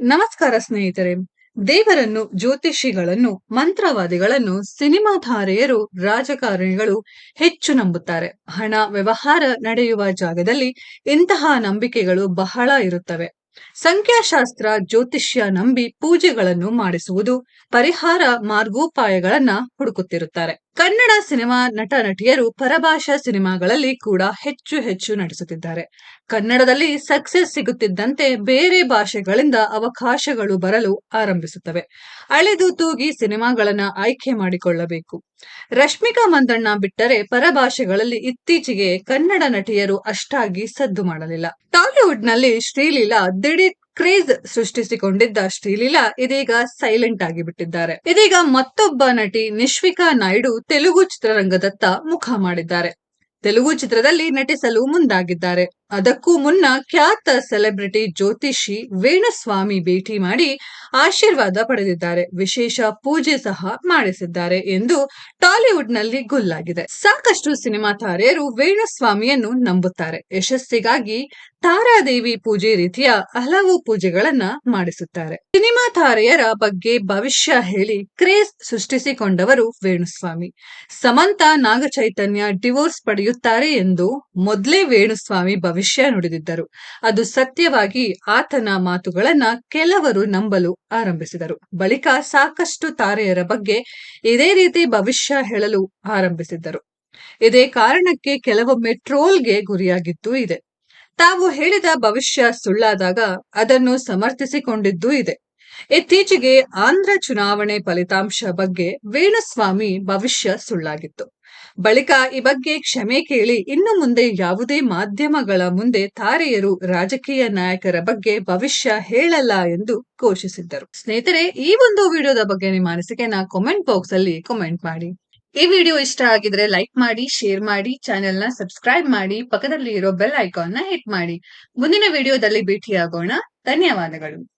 ನಮಸ್ಕಾರ ಸ್ನೇಹಿತರೆ, ದೇವರನ್ನು, ಜ್ಯೋತಿಷಿಗಳನ್ನು, ಮಂತ್ರವಾದಿಗಳನ್ನು ಸಿನಿಮಾ ಧಾರೆಯರು ರಾಜಕಾರಣಿಗಳು ಹೆಚ್ಚು ನಂಬುತ್ತಾರೆ. ಹಣ, ವ್ಯವಹಾರ ನಡೆಯುವ ಜಾಗದಲ್ಲಿ ಇಂತಹ ನಂಬಿಕೆಗಳು ಬಹಳ ಇರುತ್ತವೆ. ಸಂಖ್ಯಾಶಾಸ್ತ್ರ, ಜ್ಯೋತಿಷ್ಯ ನಂಬಿ ಪೂಜೆಗಳನ್ನು ಮಾಡಿಸುವುದು ಪರಿಹಾರ ಮಾರ್ಗೋಪಾಯಗಳನ್ನ ಹುಡುಕುತ್ತಿರುತ್ತಾರೆ. ಕನ್ನಡ ಸಿನಿಮಾ ನಟ ನಟಿಯರು ಪರಭಾಷಾ ಸಿನಿಮಾಗಳಲ್ಲಿ ಕೂಡ ಹೆಚ್ಚು ಹೆಚ್ಚು ನಟಿಸುತ್ತಿದ್ದಾರೆ. ಕನ್ನಡದಲ್ಲಿ ಸಕ್ಸೆಸ್ ಸಿಗುತ್ತಿದ್ದಂತೆ ಬೇರೆ ಭಾಷೆಗಳಿಂದ ಅವಕಾಶಗಳು ಬರಲು ಆರಂಭಿಸುತ್ತವೆ. ಅಳೆದು ತೂಗಿ ಸಿನಿಮಾಗಳನ್ನ ಆಯ್ಕೆ ಮಾಡಿಕೊಳ್ಳಬೇಕು. ರಶ್ಮಿಕಾ ಮಂದಣ್ಣ ಬಿಟ್ಟರೆ ಪರಭಾಷೆಗಳಲ್ಲಿ ಇತ್ತೀಚೆಗೆ ಕನ್ನಡ ನಟಿಯರು ಅಷ್ಟಾಗಿ ಸದ್ದು ಮಾಡಲಿಲ್ಲ. ಟಾಲಿವುಡ್ನಲ್ಲಿ ಶ್ರೀಲೀಲಾ ದಿಢೀರ್ ಕ್ರೇಜ್ ಸೃಷ್ಟಿಸಿಕೊಂಡಿದ್ದ ಶ್ರೀಲೀಲಾ ಇದೀಗ ಸೈಲೆಂಟ್ ಆಗಿ ಬಿಟ್ಟಿದ್ದಾರೆ ಇದೀಗ ಮತ್ತೊಬ್ಬ ನಟಿ ನಿಶ್ವಿಕಾ ನಾಯ್ಡು ತೆಲುಗು ಚಿತ್ರರಂಗದತ್ತ ಮುಖ ಮಾಡಿದ್ದಾರೆ. ತೆಲುಗು ಚಿತ್ರದಲ್ಲಿ ನಟಿಸಲು ಮುಂದಾಗಿದ್ದಾರೆ. ಅದಕ್ಕೂ ಮುನ್ನ ಖ್ಯಾತ ಸೆಲೆಬ್ರಿಟಿ ಜ್ಯೋತಿಷಿ ವೇಣುಸ್ವಾಮಿ ಭೇಟಿ ಮಾಡಿ ಆಶೀರ್ವಾದ ಪಡೆದಿದ್ದಾರೆ. ವಿಶೇಷ ಪೂಜೆ ಸಹ ಮಾಡಿಸಿದ್ದಾರೆ ಎಂದು ಟಾಲಿವುಡ್ನಲ್ಲಿ ಗುಲ್ಲಾಗಿದೆ. ಸಾಕಷ್ಟು ಸಿನಿಮಾ ತಾರೆಯರು ವೇಣುಸ್ವಾಮಿಯನ್ನು ನಂಬುತ್ತಾರೆ. ಯಶಸ್ಸಿಗಾಗಿ ತಾರಾದೇವಿ ಪೂಜೆ ರೀತಿಯ ಹಲವು ಪೂಜೆಗಳನ್ನ ಮಾಡಿಸುತ್ತಾರೆ. ಸಿನಿಮಾ ತಾರೆಯರ ಬಗ್ಗೆ ಭವಿಷ್ಯ ಹೇಳಿ ಕ್ರೇಜ್ ಸೃಷ್ಟಿಸಿಕೊಂಡವರು ವೇಣುಸ್ವಾಮಿ. ಸಮಂತ ನಾಗಚೈತನ್ಯ ಡಿವೋರ್ಸ್ ಪಡೆಯುತ್ತಾರೆ ಎಂದು ಮೊದಲೇ ವೇಣುಸ್ವಾಮಿ ಭವಿಷ್ಯ ನುಡಿದಿದ್ದರು. ಅದು ಸತ್ಯವಾಗಿ ಆತನ ಮಾತುಗಳನ್ನ ಕೆಲವರು ನಂಬಲು ಆರಂಭಿಸಿದರು. ಬಳಿಕ ಸಾಕಷ್ಟು ತಾರೆಯರ ಬಗ್ಗೆ ಇದೇ ರೀತಿ ಭವಿಷ್ಯ ಹೇಳಲು ಆರಂಭಿಸಿದ್ದರು. ಇದೇ ಕಾರಣಕ್ಕೆ ಕೆಲವೊಮ್ಮೆ ಟ್ರೋಲ್ಗೆ ಗುರಿಯಾಗಿದ್ದೂ ಇದೆ. ತಾವು ಹೇಳಿದ ಭವಿಷ್ಯ ಸುಳ್ಳಾದಾಗ ಅದನ್ನು ಸಮರ್ಥಿಸಿಕೊಂಡಿದ್ದೂ ಇದೆ. ಇತ್ತೀಚೆಗೆ ಆಂಧ್ರ ಚುನಾವಣೆ ಫಲಿತಾಂಶ ಬಗ್ಗೆ ವೇಣುಸ್ವಾಮಿ ಭವಿಷ್ಯ ಸುಳ್ಳಾಗಿತ್ತು. ಬಳಿಕ ಈ ಬಗ್ಗೆ ಕ್ಷಮೆ ಕೇಳಿ ಇನ್ನು ಮುಂದೆ ಯಾವುದೇ ಮಾಧ್ಯಮಗಳ ಮುಂದೆ ತಾರೆಯರು ರಾಜಕೀಯ ನಾಯಕರ ಬಗ್ಗೆ ಭವಿಷ್ಯ ಹೇಳಲ್ಲ ಎಂದು ಘೋಷಿಸಿದ್ದರು. ಸ್ನೇಹಿತರೆ, ಈ ಒಂದು ವಿಡಿಯೋದ ಬಗ್ಗೆ ನಿಮ್ಮ ಅನಿಸಿಕೆನ ಕಾಮೆಂಟ್ ಬಾಕ್ಸ್ ಅಲ್ಲಿ ಕಾಮೆಂಟ್ ಮಾಡಿ. ಈ ವಿಡಿಯೋ ಇಷ್ಟ ಆಗಿದ್ರೆ ಲೈಕ್ ಮಾಡಿ ಶೇರ್ ಮಾಡಿ ಚಾನೆಲ್ನ ಸಬ್ಸ್ಕ್ರೈಬ್ ಮಾಡಿ ಪಕ್ಕದಲ್ಲಿ ಇರೋ ಬೆಲ್ ಐಕಾನ್ನ ಹಿಟ್ ಮಾಡಿ. ಮುಂದಿನ ವಿಡಿಯೋದಲ್ಲಿ ಭೇಟಿಯಾಗೋಣ. ಧನ್ಯವಾದಗಳು.